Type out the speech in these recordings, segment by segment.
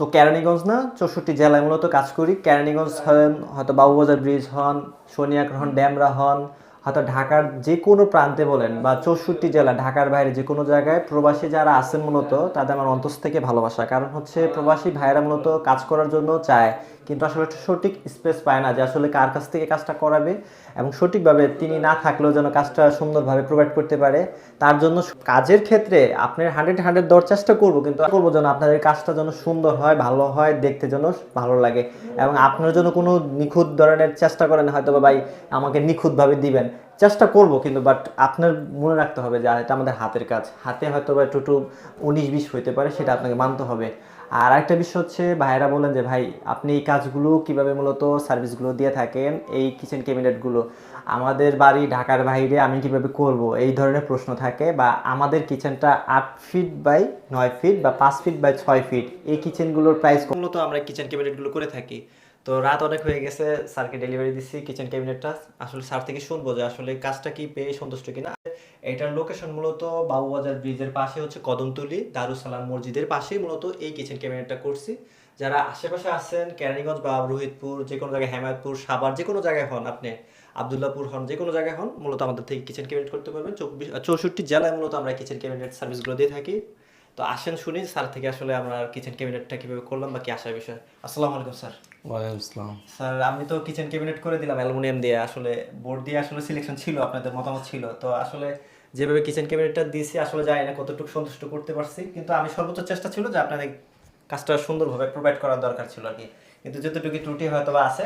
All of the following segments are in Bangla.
তো কেরানীগঞ্জ না, চৌষট্টি জেলায় মূলত কাজ করি। কেরানীগঞ্জ হন, হয়তো বাবুবাজার ব্রিজ হন সোনিয়াকর হন, ড্যামরা হন হয়তো ঢাকার যে কোনো প্রান্তে বলেন বা চৌষট্টি জেলা, ঢাকার বাইরে যে কোনো জায়গায় প্রবাসী যারা আছেন মূলত, তাদের আমার অন্তস থেকে ভালোবাসা। কারণ হচ্ছে প্রবাসী ভাইয়েরা মূলত কাজ করার জন্য চায়, কিন্তু আসলে সঠিক স্পেস পায় না যে আসলে কার কাছ থেকে কাজটা করাবে এবং সঠিকভাবে তিনি না থাকলেও যেন কাজটা সুন্দরভাবে প্রোভাইড করতে পারে। তার জন্য কাজের ক্ষেত্রে আপনার হান্ড্রেড হান্ড্রেড দেওয়ার চেষ্টা করব, কিন্তু করব যেন আপনাদের কাজটা যেন সুন্দর হয়, ভালো হয়, দেখতে যেন ভালো লাগে। এবং আপনার জন্য কোনো নিখুঁত ধরনের চেষ্টা করেন হয়তো বা ভাই আমাকে নিখুঁতভাবে দিবেন। চেষ্টা করব কিন্তু বাট আপনার মনে রাখতে হবে যে এটা আমাদের হাতের কাজ। হাতে হয়তো বা একটু একটু উনিশ, বিশ হইতে পারে, সেটা আপনাকে মানতে হবে। আর একটা বিষয় হচ্ছে, ভাইয়েরা বলেন যে, ভাই, আপনি এই কাজগুলো কীভাবে মূলত সার্ভিসগুলো দিয়ে থাকেন? এই কিচেন ক্যাবিনেটগুলো। আমাদের বাড়ি ঢাকার বাইরে আমি কীভাবে করব? এই ধরনের প্রশ্ন থাকে, বা আমাদের কিচেনটা আট ফিট বাই নয় ফিট, বা পাঁচ ফিট বাই ছয় ফিট। এই কিচেনগুলোর প্রাইস মূলত আমরা কিচেন ক্যাবিনেটগুলো করে থাকি। তো রাত অনেক হয়ে গেছে, স্যারকে ডেলিভারি দিচ্ছি কিচেন ক্যাবিনেটটা আসলে স্যার থেকে শুনব যে আসলে কাজটা কি পেয়ে সন্তুষ্ট কিনা। এটার লোকেশন মূলত বাবুবাজার ব্রিজের পাশে হচ্ছে কদমতলি, দারুসালাম মসজিদের পাশেই মূলত এই কিচেন ক্যাবিনেটটা করছি। যারা আশেপাশে আছেন, কেরানীগঞ্জ বা রোহিতপুর, যে কোনো জায়গায় হেমায়তপুর, সাভার, যে কোনো জায়গায় হন আপনি, আবদুল্লাপুর হন, যে কোনো জায়গায় হন, মূলত আমাদের থেকে কিচেন ক্যাবিনেট করতে পারবেন। চব্বিশ চৌষট্টি জেলায় মূলত আমরা কিচেন ক্যাবিনেট সার্ভিসগুলো দিয়ে থাকি। তো আসেন শুনি, স্যার থেকে আসলে আমরা কিচেন ক্যাবিনেটটা কীভাবে করলাম বা কি আসার বিষয়। আসসালামু আলাইকুম, স্যার। ওয়ালাইকুম আসসালাম। স্যার আমি তো কিচেন ক্যাবিনেট করে দিলাম অ্যালুমিনিয়াম দিয়ে। আসলে বোর্ড দিয়ে আসলে সিলেকশন ছিল আপনাদের মতামত ছিল। তো আসলে যেভাবে কিচেন ক্যাবিনেটটা দিয়েছি আসলে জানি না কতটুকু সন্তুষ্ট করতে পারছি। কিন্তু আমি সর্বোচ্চ চেষ্টা ছিল যে আপনাদের কাজটা সুন্দরভাবে প্রোভাইড করার দরকার ছিল আর কি। কিন্তু যতটুকু ত্রুটি হয়তো বা আছে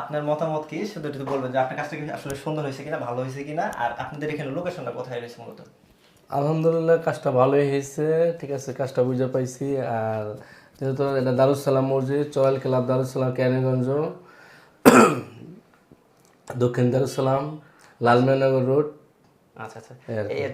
আপনার মতামত কি? শুধু একটু বলবেন যে আপনার কাজটা কি আসলে সুন্দর হয়েছে কিনা ভালো হয়েছে কিনা আর আপনাদের এখানে লোকেশনটা কোথায় রয়েছে মূলত? আলহামদুলিল্লাহ কাজটা ভালোই হয়েছে। ঠিক আছে কাজটা বুঝে পাইছি। আর যেহেতু এটা দারুসালাম মসজিদ চয়েল ক্লাব দারুসালাম ক্যানিগঞ্জ দক্ষিণ দারুসালাম লালমিয়ানগর রোড। আচ্ছা আচ্ছা।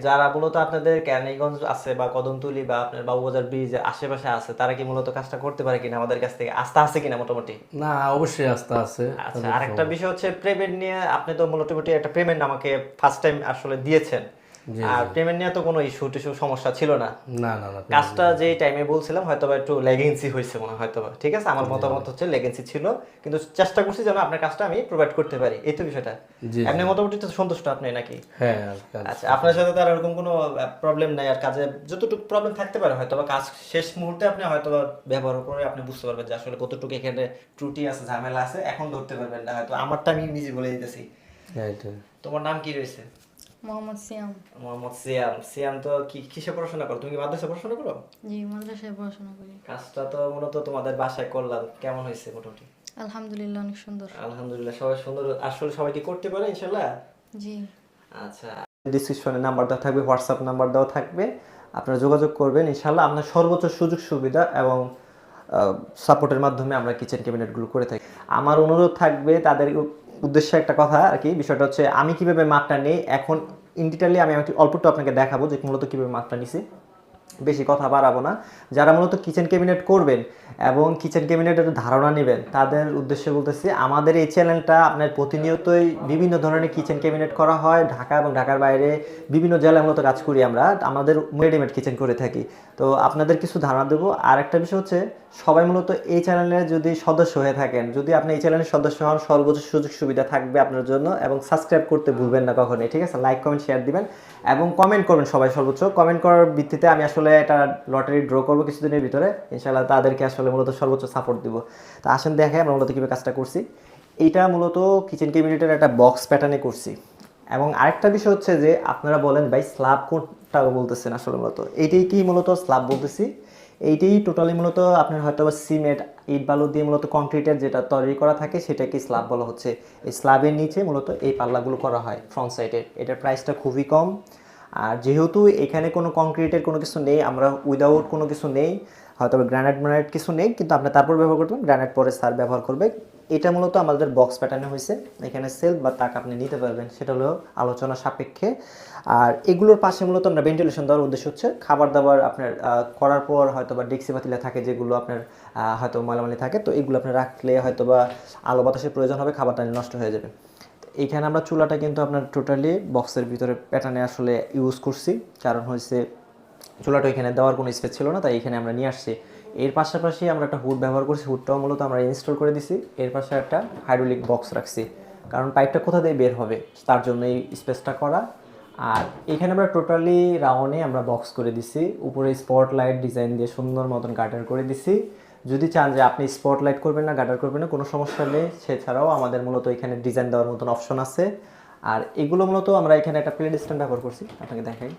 যারা মূলত আপনাদের ক্যানিগঞ্জ আছে বা কদমতলি বা আপনার বাবুবাজার ব্রিজ আশেপাশে আছে তারা কি মূলত কাজটা করতে পারে কিনা আমাদের কাছ থেকে? আস্থা আছে কিনা মোটামুটি? না অবশ্যই আস্থা আছে। আচ্ছা আরেকটা বিষয় হচ্ছে পেমেন্ট নিয়ে আপনি তো মোটামুটি একটা পেমেন্ট আমাকে ফার্স্ট টাইম আসলে দিয়েছেন। আর পেমেন্ট নিয়ে তো কোনো ইস্যু টিস্যু সমস্যা ছিল না। না না না কাজটা যে টাইমে বলছিলাম হয়তো বা একটু লেগেন্সি হয়েছে মনে হয়তো বা। ঠিক আছে? আমার মতামত হচ্ছে লেগেন্সি ছিল কিন্তু চেষ্টা করছি যেন আপনার কাজটা আমি প্রোভাইড করতে পারি এই তো বিষয়টা। আপনি মোটামুটি তো সন্তুষ্ট আপনি নাকি? হ্যাঁ কাজ আচ্ছা আপনার সাথে তো আর এরকম কোনো প্রবলেম নাই আর কাজে যতটুকু প্রবলেম থাকতে পারে হয়তো বা কাজ শেষ মুহূর্তে আপনি হয়তো বা ব্যবহার করে আপনি বুঝতে পারবেন যে আসলে কতটুকু এখানে ত্রুটি আছে ঝামেলা আছে এখন ধরতে পারবেন না হয়তো আমারটা আমি নিজে বলে দিতেছি। হ্যাঁ তোমার নাম কি রয়েছে? মোহাম্মদ সিয়াম। মোহাম্মদ সিয়াম। সিয়াম তো কি কিসে পড়াশোনা করো? তুমি কি মাদ্রাসা পড়াশোনা করো? জি মাদ্রাসায় পড়াশোনা করি। কাজটা তো মূলত তোমাদের বাসায় করলাম। কেমন হয়েছে মোটামুটি? আলহামদুলিল্লাহ অনেক সুন্দর। আলহামদুলিল্লাহ সবাই সুন্দর। আসলে সবাই কি করতে পারে ইনশাল্লাহ জি। আচ্ছা। ডিসক্রিপশনে নাম্বার দেওয়া থাকবে হোয়াটসঅ্যাপ নাম্বার দেওয়া থাকবে। আপনারা যোগাযোগ করবেন ইনশাল্লাহ আপনার সর্বোচ্চ সুযোগ সুবিধা এবং সাপোর্টের মাধ্যমে আমরা কিচেন ক্যাবিনেটগুলো করে থাকি। আমার অনুরোধ থাকবে তাদের উদ্দেশ্যে একটা কথা আর কি বিষয়টা হচ্ছে আমি কীভাবে মাপটা নেই, এখন ইন আমি একটি অল্প একটু আপনাকে দেখাবো যে মূলত কীভাবে মাপটা নিছি। বেশি কথা বাড়াবো না। যারা মূলত কিচেন ক্যাবিনেট করবেন এবং কিচেন ক্যাবিনেটের ধারণা নেবেন, তাদের উদ্দেশ্যে বলতেছি, আমাদের এই চ্যানেলটা আপনার প্রতিনিয়তই বিভিন্ন ধরনের কিচেন ক্যাবিনেট করা হয়, ঢাকা এবং ঢাকার বাইরে বিভিন্ন জেলায় মূলত কাজ করি আমরা। আমাদের রেডিমেড কিচেন করে থাকি। তো আপনাদের কিছু ধারণা দেবো। আর একটা বিষয় হচ্ছে, সবাই মূলত এই চ্যানেলের যদি সদস্য হয়ে থাকেন, যদি আপনি এই চ্যানেলের সদস্য হন, সর্বোচ্চ সুযোগ সুবিধা থাকবে আপনার জন্য এবং সাবস্ক্রাইব করতে ভুলবেন না কখনোই, ঠিক আছে? লাইক কমেন্ট শেয়ার দিবেন এবং কমেন্ট করবেন সবাই সর্বোচ্চ। কমেন্ট করার ভিত্তিতে আমি আসলে এটা লটারি ড্র করব কিছুদিনের ভিতরে ইনশাল্লাহ তাদেরকে আসলে মূলত সর্বোচ্চ সাপোর্ট দিব। তো আসেন দেখে আমরা মূলত কীভাবে কাজটা করছি। এইটা মূলত কিচেন ক্যাবিনেটের একটা বক্স প্যাটার্নে করছি। এবং আরেকটা বিষয় হচ্ছে যে, আপনারা বলেন, ভাই স্ল্যাব কোনটা বলতেছেন আসলে মূলত? এইটাই কি মূলত স্ল্যাব বলতেছি? এইটাই টোটালি মূলত আপনার হয়তো বা সিমেন্ট ইট বালু দিয়ে মূলত কংক্রিটের যেটা তৈরি করা থাকে, সেটাকে স্ল্যাব বলা হচ্ছে। এই স্ল্যাবের নিচে মূলত এই পাল্লাগুলো করা হয় ফ্রন্ট সাইডে এটার প্রাইসটা খুবই কম। আর যেহেতু এখানে কোনো কংক্রিটের কোনো কিছু নেই, আমরা উইদাউট কোনো কিছু নেই, হয়তো গ্রানাইট ম্যানাইট কিছু নেই, কিন্তু আপনি তারপর ব্যবহার করবেন গ্রানাইট পরে সার ব্যবহার করবে। এটা মূলত আমাদের বক্স প্যাটার্নে হয়েছে। এখানে সেল বা তাক আপনি নিতে পারবেন। সেটা হলো আলোচনা সাপেক্ষে। আর এগুলোর পাশে মূলত আমরা ভেন্টিলেশন দেওয়ার উদ্দেশ্য হচ্ছে খাবার দাবার আপনার করার পর হয়তো বা ডেক্সি পাতিলে থাকে যেগুলো আপনার হয়তো মালামালি থাকে, তো এগুলো আপনি রাখলে হয়তো বা আলো বাতাসের প্রয়োজন হবে, খাবারটা নষ্ট হয়ে যাবে। এইখানে আমরা চুলাটা কিন্তু আপনার টোটালি বক্সের ভিতরে প্যাটার্নে আসলে ইউজ করছি। কারণ হয়েছে চুলাটা এখানে দেওয়ার কোনো স্পেস ছিল না, তাই এখানে আমরা নিয়ে আসছি। এর পাশাপাশি আমরা একটা হুড ব্যবহার করছি, হুডটাও মূলত আমরা ইনস্টল করে দিছি। এর পাশে একটা হাইড্রোলিক বক্স রাখছি। কারণ পাইপটা কোথা দিয়ে বের হবে, তার জন্য এই স্পেসটা করা। আর এখানে আমরা টোটালি রাউন্ডে আমরা বক্স করে দিছি। উপরে স্পট লাইট ডিজাইন দিয়ে সুন্দর মতন গার্ডার করে দিছি। যদি চান যে আপনি স্পট লাইট করবেন না গার্ডার করবেন না, কোনো সমস্যা নেই। সেছাড়াও আমাদের মূলত এখানে ডিজাইন দেওয়ার মতন অপশন আছে। আর এগুলো মূলত আমরা এখানে একটা প্লেট স্ট্যান্ড ব্যবহার করছি, আপনাকে দেখাই।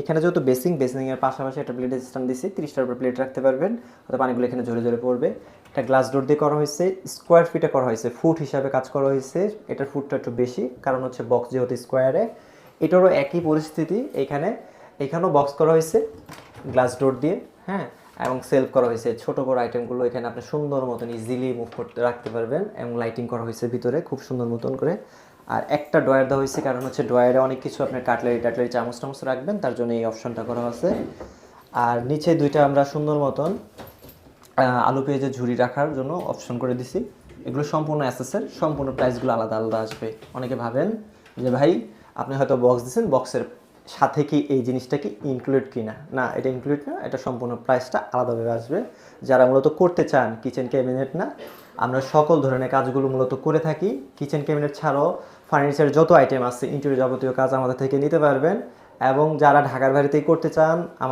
এখানে যেহেতু বেসিং বেসিং এর পাশাপাশি একটা প্লেট স্ট্যান্ড দিছি তিরিশটার উপর প্লেট রাখতে পারবেন, অর্থাৎ পানিগুলো এখানে ঝরে ঝরে পড়বে। এটা গ্লাস ডোর দিয়ে করা হয়েছে স্কোয়ার ফিটে করা হয়েছে ফুট হিসাবে কাজ করা হয়েছে। এটার ফুটটা একটু বেশি, কারণ হচ্ছে বক্স যেহেতু স্কোয়ারে এটারও একই পরিস্থিতি এখানে। এখানেও বক্স করা হয়েছে গ্লাস ডোর দিয়ে হ্যাঁ? এবং সেলফ করা হয়েছে। ছোট বড় আইটেমগুলো এখানে আপনি সুন্দর মতন ইজিলি মুভ করতে, রাখতে পারবেন এবং লাইটিং করা হয়েছে ভিতরে খুব সুন্দর মতন করে। আর একটা ড্রয়ার দেওয়া হয়েছে কারণ হচ্ছে ড্রয়ারে অনেক কিছু আপনার কাটলারি টাটলারি চামচ টামচ রাখবেন, তার জন্য এই অপশনটা করা হয়েছে। আর নিচে দুইটা আমরা সুন্দর মতন আলু পেঁয়াজের ঝুড়ি রাখার জন্য অপশন করে দিছি। এগুলো সম্পূর্ণ অ্যাসেসের সম্পূর্ণ প্রাইসগুলো আলাদা আলাদা আসবে। অনেকে ভাবেন যে, ভাই, আপনি হয়তো বক্স দিচ্ছেন বক্সের সাথে কি এই জিনিসটা কি ইনক্লুড কিনা? না, এটা ইনক্লুড না, এটা সম্পূর্ণ প্রাইসটা আলাদাভাবে আসবে। যারা মূলত করতে চান কিচেন ক্যাবিনেট না, আমরা সকল ধরনের কাজগুলো মূলত করে থাকি। কিচেন ক্যাবিনেট ছাড়াও ফার্নিচার যত আইটেম আছে ইন্টেরিয়র যাবতীয় কাজ আমাদের থেকে নিতে পারবেন। এবং যারা ঢাকার বাড়িতেই করতে চান, আমার